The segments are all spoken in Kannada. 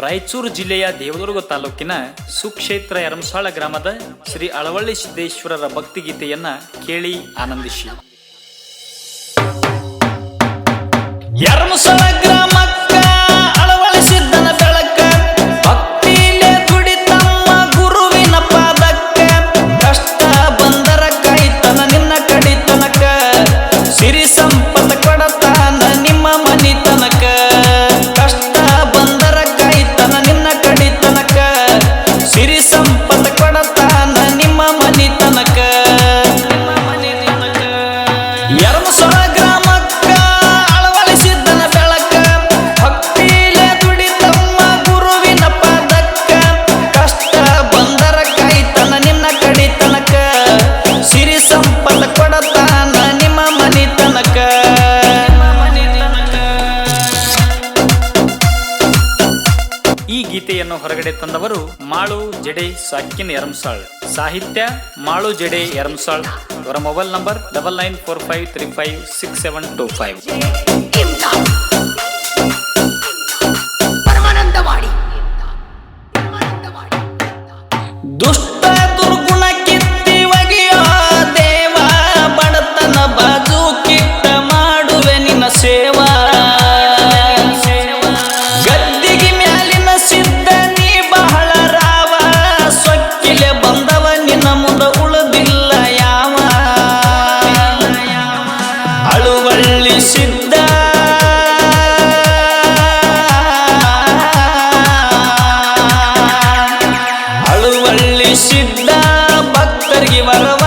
ರಾಯಚೂರು ಜಿಲ್ಲೆಯ ದೇವದುರ್ಗ ತಾಲೂಕಿನ ಸುಕ್ಷೇತ್ರ ಯರಂಸಾಳ ಗ್ರಾಮದ ಶ್ರೀ ಅಳವಳ್ಳಿ ಸಿದ್ದೇಶ್ವರರ ಭಕ್ತಿಗೀತೆಯನ್ನ ಕೇಳಿ ಆನಂದಿಸಿ. ಯರಂಸಾಳ ಗ್ರಾಮ ಹೊರಗಡೆ ತಂದವರು ಮಾಳು ಜಡೆ ಸಾಕಿನ್ ಎರಮ್ಸಾಳ್. ಸಾಹಿತ್ಯ ಮಾಳು ಜಡೆ ಎರಮ್ಸಾಳ್. ಅವರ mobile number double nine four five three five six seven two five. ಸಿದ್ಧ ಭಕ್ತರಿಗೆ ವರವ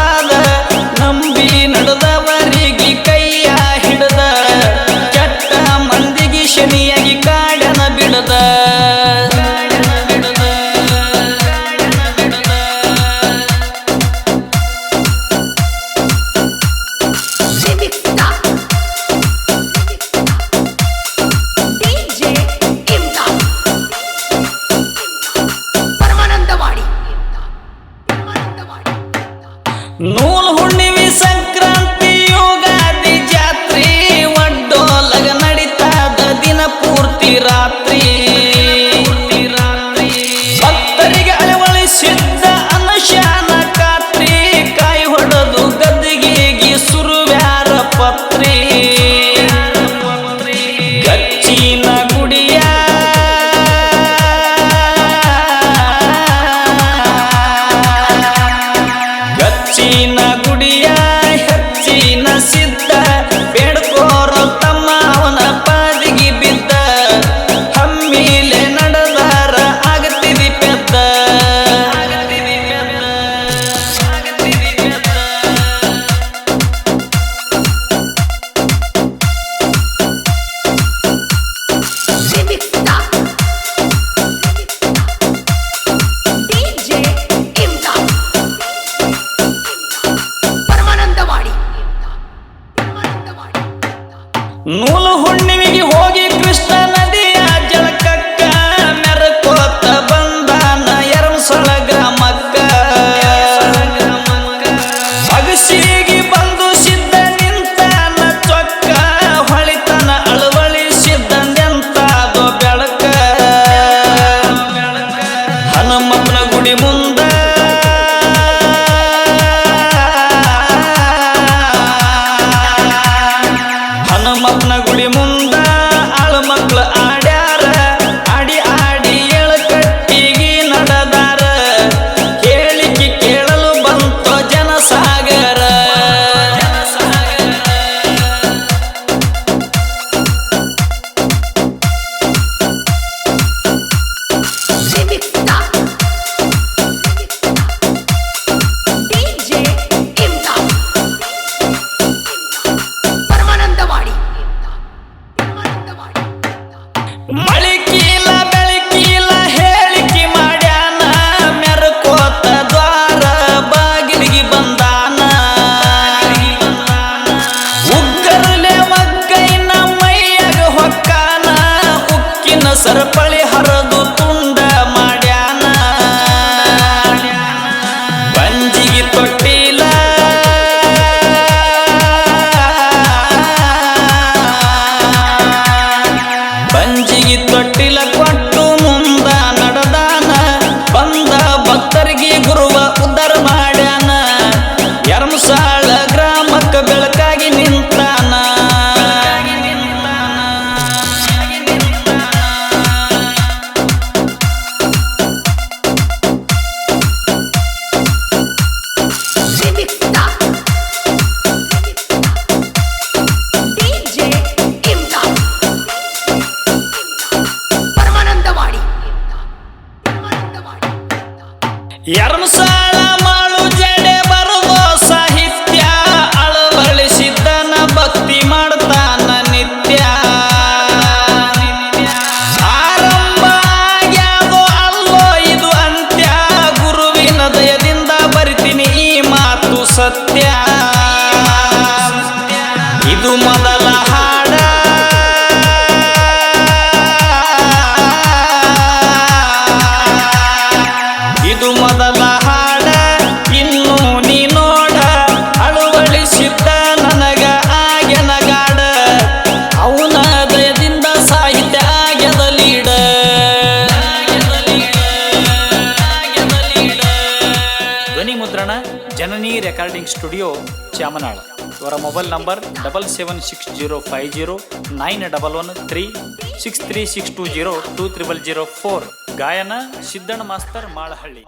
ಯಾರು ಎರಸಾಳ ಮಾಳು ಜಡೆ ಬರುವ ಸಾಹಿತ್ಯ, ಅಳವಡಿಸಿದ್ದನ ಭಕ್ತಿ ಮಾಡ್ತಾನ ನಿತ್ಯ. ಆರಂಭ ಯಾವುದು ಅಲ್ಲೋ ಇದು ಅಂತ್ಯ. ಗುರುವಿನ ದಯದಿಂದ ಬರಿತೀನಿ ಈ ಮಾತು ಸತ್ಯ. ರೆಕಾರ್ಡಿಂಗ್ ಸ್ಟುಡಿಯೋ ಚಾಮನಾಳ ಇವರ mobile number double seven six zero five zero nine double one three six three six two zero two triple zero four ಗಾಯನ ಸಿದ್ದಣ್ಣ ಮಾಸ್ತರ್ ಮಾಳಹಳ್ಳಿ.